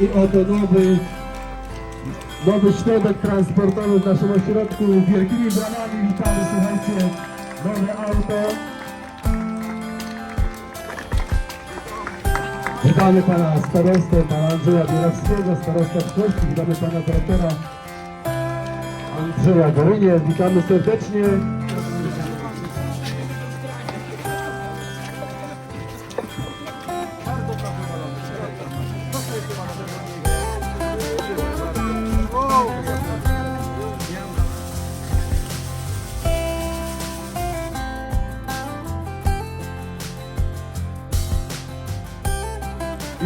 i oto nowy, nowy środek transportowy w naszym ośrodku. Wielkimi bramami witamy, słuchajcie, nowe auto. Witamy pana starostę, pana Andrzeja Bierawskiego, starosta Pszczółki, witamy pana dyrektora Andrzeja Gorynie, witamy serdecznie.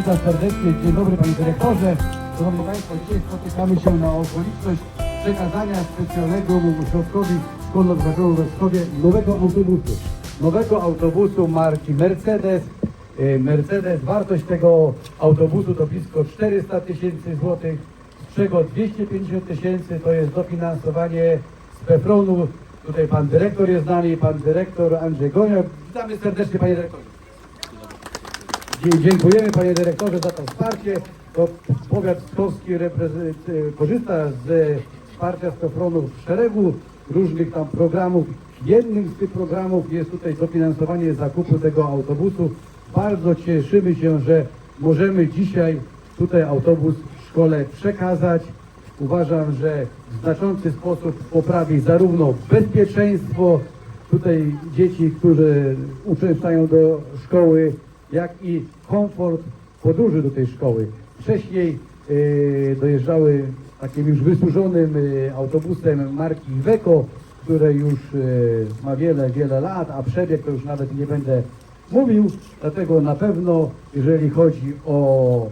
Witam serdecznie, dzień dobry panie dyrektorze. Szanowni Państwo, dzisiaj spotykamy się na okoliczność przekazania specjalnego ośrodkowi szkolno-wychowawczemu Wschowie nowego autobusu. Nowego autobusu marki Mercedes. Y, Mercedes, wartość tego autobusu to blisko 400 tysięcy złotych, z czego 250 tysięcy to jest dofinansowanie z PFRON-u. Tutaj pan dyrektor jest z nami, pan dyrektor Andrzej Goniak. Witamy serdecznie panie dyrektorze. Dziękujemy panie dyrektorze za to wsparcie. To powiat pskowski e, korzysta z wsparcia z Pefronu w szeregu różnych tam programów. Jednym z tych programów jest tutaj dofinansowanie zakupu tego autobusu. Bardzo cieszymy się, że możemy dzisiaj tutaj autobus w szkole przekazać. Uważam, że w znaczący sposób poprawi zarówno bezpieczeństwo tutaj dzieci, które uczęszczają do szkoły, jak i komfort podróży do tej szkoły. Wcześniej e, dojeżdżały takim już wysłużonym e, autobusem marki Iveco, które już e, ma wiele, wiele lat, a przebieg to już nawet nie będę mówił, dlatego na pewno jeżeli chodzi o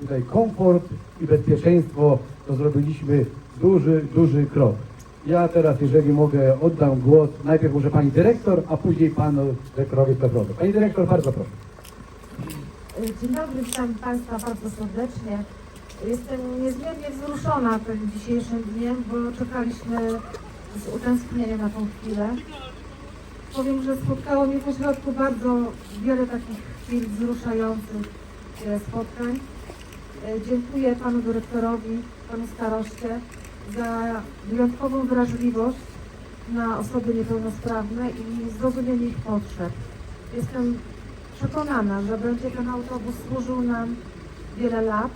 tutaj komfort i bezpieczeństwo, to zrobiliśmy duży, duży krok. Ja teraz, jeżeli mogę, oddam głos najpierw może pani dyrektor, a później panu dyrektorowi Pawlowi. Pani dyrektor, bardzo proszę. Dzień dobry, witam Państwa bardzo serdecznie. Jestem niezmiernie wzruszona tym dzisiejszym dniem, bo czekaliśmy z utęsknieniem na tą chwilę. Powiem, że spotkało mnie w ośrodku bardzo wiele takich chwil wzruszających e, spotkań. E, Dziękuję Panu Dyrektorowi, Panu Staroście za wyjątkową wrażliwość na osoby niepełnosprawne i zrozumienie ich potrzeb. Jestem przekonana, że będzie ten autobus służył nam wiele lat,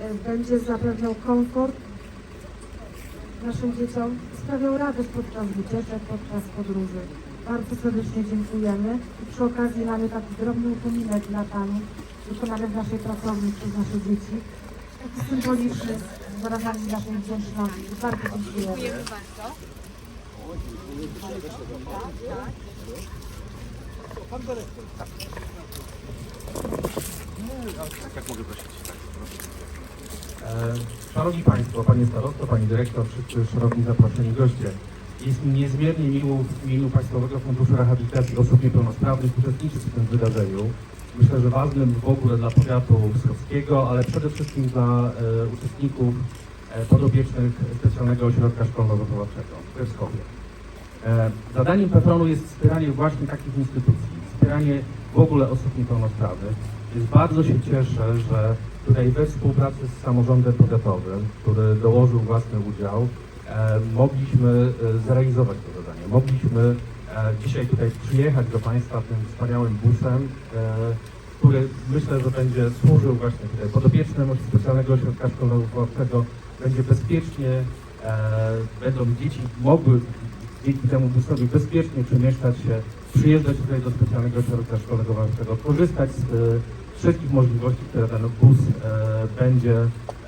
e, będzie zapewniał komfort naszym dzieciom, sprawiał radość podczas wycieczek, podczas podróży. Bardzo serdecznie dziękujemy i przy okazji mamy taki drobny upominek dla Pani, wykonany w naszej pracowni przez nasze dzieci. Taki symboliczny, z wyrazami naszej wdzięczności. Bardzo dziękujemy. E, Szanowni Państwo, Panie Starosto, Pani Dyrektor, wszyscy szanowni zaproszeni goście. Jest mi niezmiernie miło w imieniu Państwowego Funduszu Rehabilitacji Osób Niepełnosprawnych uczestniczyć w tym wydarzeniu. Myślę, że ważnym w ogóle dla powiatu wschodskiego, ale przede wszystkim dla e, uczestników e, podopiecznych Specjalnego Ośrodka Szkolno-Wychowawczego we Wschowie. E, Zadaniem PFRON-u jest wspieranie właśnie takich instytucji, wspieranie w ogóle osób niepełnosprawnych. Więc bardzo się cieszę, że tutaj we współpracy z samorządem powiatowym, który dołożył własny udział, e, mogliśmy e, zrealizować to zadanie. Mogliśmy e, dzisiaj tutaj przyjechać do Państwa tym wspaniałym busem, e, który myślę, że będzie służył właśnie tutaj podopiecznym specjalnego ośrodka szkolno-wychowawczego, będzie bezpiecznie, e, będą dzieci mogły dzięki temu busowi bezpiecznie przemieszczać się, przyjeżdżać tutaj do specjalnego ośrodka szkolnego wychowawczego, korzystać z wszystkich możliwości, które ten bus e, będzie,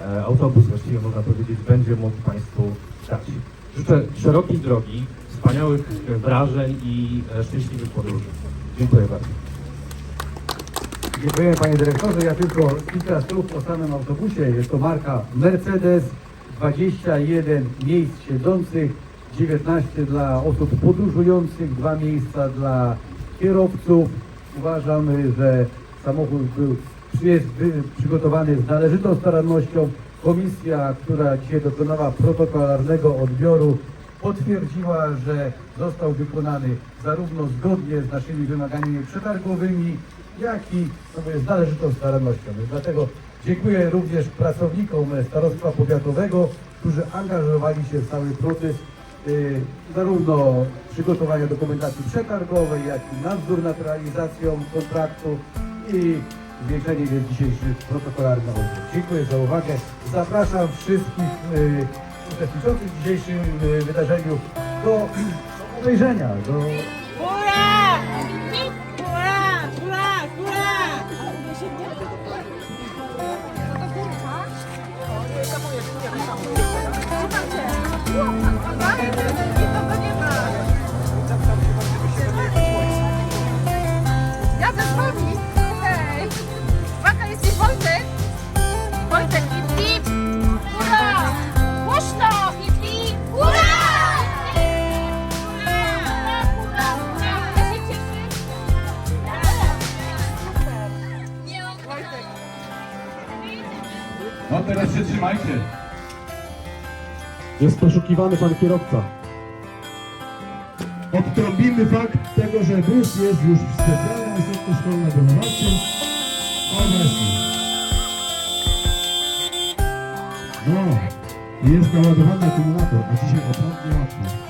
e, autobus właściwie można powiedzieć, będzie mógł Państwu dać. Życzę szerokiej drogi, wspaniałych wrażeń i e, szczęśliwych podróży. Dziękuję bardzo. Dziękuję panie dyrektorze. Ja tylko kilka słów o samym autobusie. Jest to marka Mercedes, 21 miejsc siedzących, 19 dla osób podróżujących, dwa miejsca dla kierowców. Uważam, że samochód był, przygotowany z należytą starannością. Komisja, która dzisiaj dokonała protokolarnego odbioru, potwierdziła, że został wykonany zarówno zgodnie z naszymi wymaganiami przetargowymi, jak i z należytą starannością. Dlatego Dziękuję również pracownikom Starostwa Powiatowego, którzy angażowali się w cały proces y, zarówno przygotowania dokumentacji przetargowej, jak i nadzór nad realizacją kontraktu i zwiększenie więc dzisiejszych protokolarnych oddziałów. Dziękuję za uwagę. Zapraszam wszystkich y, uczestniczących w dzisiejszym y, wydarzeniu do, do obejrzenia, do Ura! Ura! Ura! Ura! No teraz się trzymajcie. Jest poszukiwany pan kierowca. Odtrąbimy fakt tego, że bus jest już w specjalnym ośrodku szkolno-wychowawczym. O właśnie. No, jest naładowany akumulator, a dzisiaj naprawdę łatwo.